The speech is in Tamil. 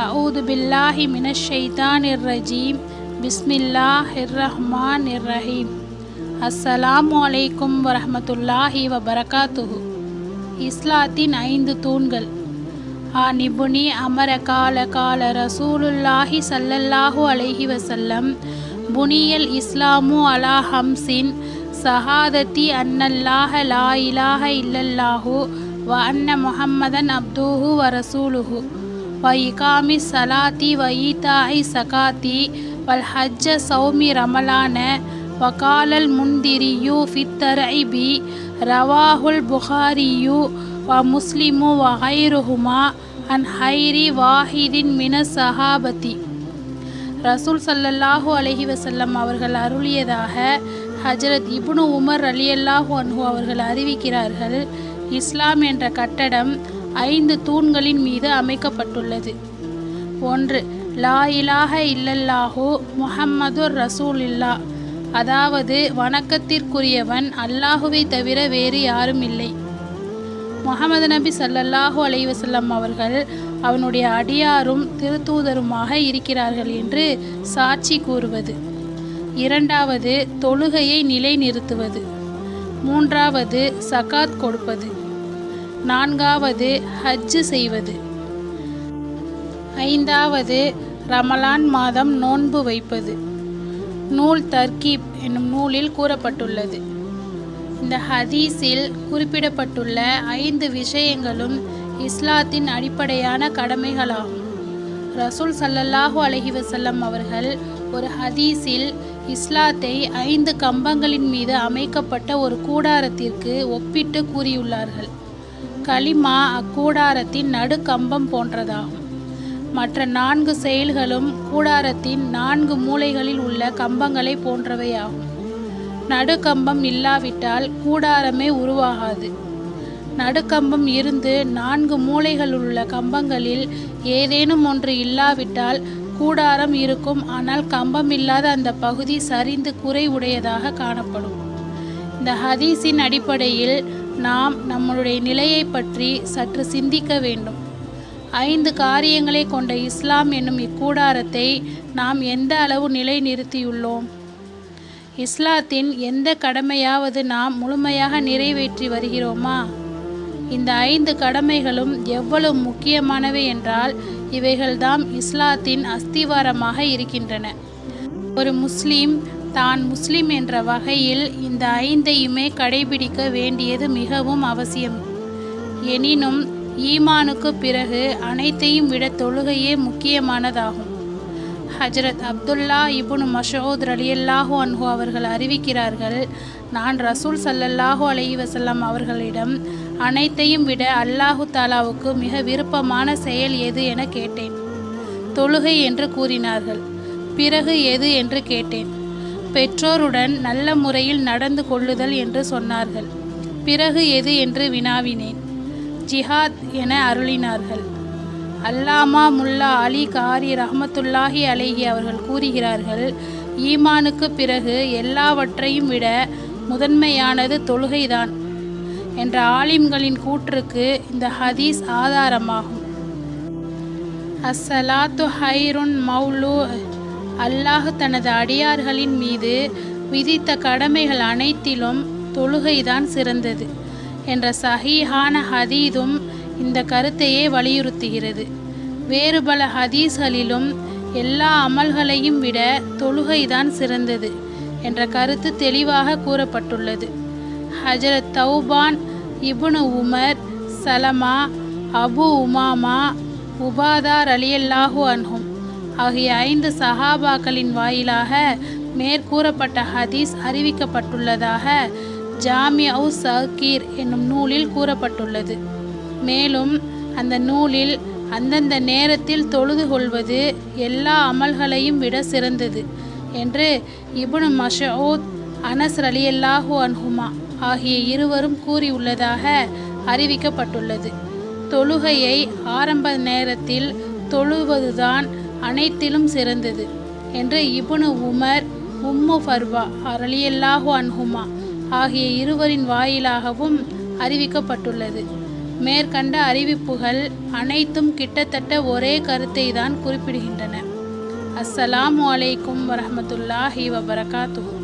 அவுது பில்லாஹி மினஷைதான் இர்ரஜீம் பிஸ்மில்லா இர் ரஹீம் அஸ்ஸலாமு அலைக்கும் வரமத்துல்லாஹி வபரகாத்துஹு இஸ்லாத்தின் ஐந்து தூண்கள் ஆ நிபுணி அமர கால கால ரசூலுல்லாஹி சல்லல்லாஹு அலைஹி வசல்லம் புனியல் இஸ்லாமு அலா ஹம்சின் சஹாதத்தி அன்னல்லாஹ லா இலாஹ இல்லல்லாஹு வ அன்ன முஹம்மதன் அப்தூஹு வ ரசூலுஹு இகாமி சலாத்தி வ ஈதாஇ சகாத்தி வல் ஹஜ்ஜ சௌமி ரமலான வகாலல் முந்திரியு ஃபித்தரைபி ரவாஹுல் புகாரியு வ முஸ்லிமு வ ஹைருஹுமா அன் ஹைரி வாஹிதின் மின சஹாபதி. ரசூல் சல்லல்லாஹு அலஹி வசல்லம் அவர்கள் அருளியதாக ஹஜரத் இப்னு உமர் அலியல்லாஹு அன்ஹு அவர்கள் அறிவிக்கிறார்கள் இஸ்லாம் என்ற கட்டடம் ஐந்து தூண்களின் மீது அமைக்கப்பட்டுள்ளது. ஒன்று லா இலாஹ முஹம்மது முஹம்மதுர் ரசூலில்லா அதாவது வணக்கத்திற்குரியவன் அல்லாஹுவை தவிர வேறு யாரும் இல்லை. முகமது நபி சல்லல்லாஹு அலைவசல்லம் அவர்கள் அவனுடைய அடியாரும் திருத்தூதருமாக இருக்கிறார்கள் என்று சாட்சி கூறுவது. இரண்டாவது தொழுகையை நிலைநிறுத்துவது. மூன்றாவது சகாத் கொடுப்பது. நான்காவது ஹஜ்ஜு செய்வது. ஐந்தாவது ரமலான் மாதம் நோன்பு வைப்பது. நூல் தர்கீப் என்னும் நூலில் கூறப்பட்டுள்ளது. இந்த ஹதீஸில் குறிப்பிடப்பட்டுள்ள ஐந்து விஷயங்களும் இஸ்லாத்தின் அடிப்படையான கடமைகளாகும். ரசூல் சல்லல்லாஹு அலைஹி வஸல்லம் அவர்கள் ஒரு ஹதீஸில் இஸ்லாத்தை ஐந்து கம்பங்களின் மீது அமைக்கப்பட்ட ஒரு கூடாரத்திற்கு ஒப்பிட்டு கூறியுள்ளார்கள். கலிமா அக்கூடாரத்தின் நடுக்கம்பம் போன்றதாகும் மற்ற நான்கு செயல்களும் கூடாரத்தின் நான்கு மூலைகளில் உள்ள கம்பங்களை போன்றவையாகும் நடுக்கம்பம் இல்லாவிட்டால் கூடாரமே உருவாகாது. நடுக்கம்பம் இருந்து நான்கு மூலைகள் உள்ள கம்பங்களில் ஏதேனும் ஒன்று இல்லாவிட்டால் கூடாரம் இருக்கும் ஆனால் கம்பம் இல்லாத அந்த பகுதி சரிந்து குறை உடையதாக காணப்படும். இந்த ஹதீஸின் அடிப்படையில் நாம் நம்மளுடைய நிலையை பற்றி சற்று சிந்திக்க வேண்டும். ஐந்து காரியங்களை கொண்ட இஸ்லாம் என்னும் இக்கூடாரத்தை நாம் எந்த அளவு நிலை நிறுத்தியுள்ளோம் இஸ்லாத்தின் எந்த கடமையாவது நாம் முழுமையாக நிறைவேற்றி வருகிறோமா? இந்த ஐந்து கடமைகளும் எவ்வளவு முக்கியமானவை என்றால் இவைகள்தாம் இஸ்லாத்தின் அஸ்திவாரமாக இருக்கின்றன. ஒரு முஸ்லீம் தான் முஸ்லிம் என்ற வகையில் இந்த ஐந்தையுமே கடைபிடிக்க வேண்டியது மிகவும் அவசியம். எனினும் ஈமானுக்கு பிறகு அனைத்தையும் விட தொழுகையே முக்கியமானதாகும். ஹஜரத் அப்துல்லா இபுன் மஷூத் ரலியல்லாஹு அன்ஹு அவர்கள் அறிவிக்கிறார்கள் நான் ரசூல் சல்லல்லாஹு அலைஹி வஸல்லம் அவர்களிடம் அனைத்தையும் விட அல்லாஹு தாலாவுக்கு மிக விருப்பமான செயல் எது என கேட்டேன். தொழுகை என்று கூறினார்கள். பிறகு எது என்று கேட்டேன். பெற்றோருடன் நல்ல முறையில் நடந்து கொள்ளுதல் என்று சொன்னார்கள். பிறகு எது என்று வினாவினேன். ஜிஹாத் என அருளினார்கள். அல்லாமா முல்லா அலி காரி ரஹமத்துல்லாஹி அலேஹி அவர்கள் கூறுகிறார்கள் ஈமானுக்கு பிறகு எல்லாவற்றையும் விட முதன்மையானது தொழுகைதான் என்ற ஆலிம்களின் கூற்றுக்கு இந்த ஹதீஸ் ஆதாரமாகும். அஸ்ஸலாத்து ஹைருன் மௌலு அல்லாஹ் தனது அடியார்களின் மீது விதித்த கடமைகள் அனைத்திலும் தொழுகைதான் சிறந்தது என்ற சஹீஹான ஹதீதும் இந்த கருத்தையே வலியுறுத்துகிறது. வேறு பல ஹதீஸ்களிலும் எல்லா அமல்களையும் விட தொழுகைதான் சிறந்தது என்ற கருத்து தெளிவாக கூறப்பட்டுள்ளது. ஹஜரத் Thawban Ibn Umar Salama Abu Umama உபாதார் அலியல்லாஹு அன்ஹும். ஆகிய ஐந்து சஹாபாக்களின் வாயிலாக மேற்கூறப்பட்ட ஹதீஸ் அறிவிக்கப்பட்டுள்ளதாக ஜாமியவு சகீர் என்னும் நூலில் கூறப்பட்டுள்ளது. மேலும் அந்த நூலில் அந்தந்த நேரத்தில் தொழுது கொள்வது எல்லா அமல்களையும் விட சிறந்தது என்று இபுனு மஷூத் அனஸ் ரலியல்லாஹு அன்ஹுமா ஆகிய இருவரும் கூறியுள்ளதாக அறிவிக்கப்பட்டுள்ளது. தொழுகையை ஆரம்ப நேரத்தில் தொழுவதுதான் அனைத்திலும் சிறந்தது என்று இபுனு உமர் உம்மு ஃபர்வா அரலியல்லாஹு அன்ஹுமா ஆகிய இருவரின் வாயிலாகவும் அறிவிக்கப்பட்டுள்ளது. மேற்கண்ட அறிவிப்புகள் அனைத்தும் கிட்டத்தட்ட ஒரே கருத்தை தான் குறிப்பிடுகின்றன. அஸ்ஸலாமு அலைக்கும் வரமத்துல்லாஹி வபரகாத்துஹு.